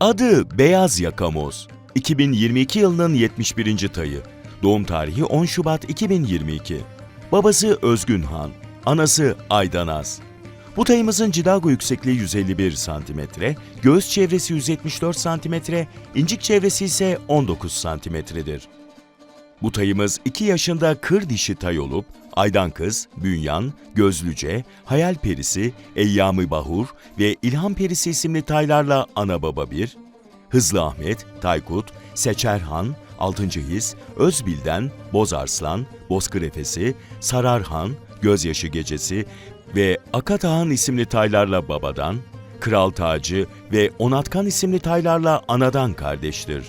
Adı Beyaz Yakamoz. 2022 yılının 71. tayı. Doğum tarihi 10 Şubat 2022. Babası Özgün Han, anası Aydanaz. Bu tayımızın cidago yüksekliği 151 cm, göğüs çevresi 174 cm, incik çevresi ise 19 cm'dir. Bu tayımız 2 yaşında kır dişi tay olup, Aydan Kız, Bünyan, Gözlüce, Hayal Perisi, Eyyam-ı Bahur ve İlham Perisi isimli taylarla ana baba bir, Hızlı Ahmet, Taykut, Seçerhan, Altıncı His, Özbilden, Bozarslan, Bozkır Efesi, Sararhan, Gözyaşı Gecesi ve Akatahan isimli taylarla babadan, Kral Tacı ve Onatkan isimli taylarla anadan kardeştir.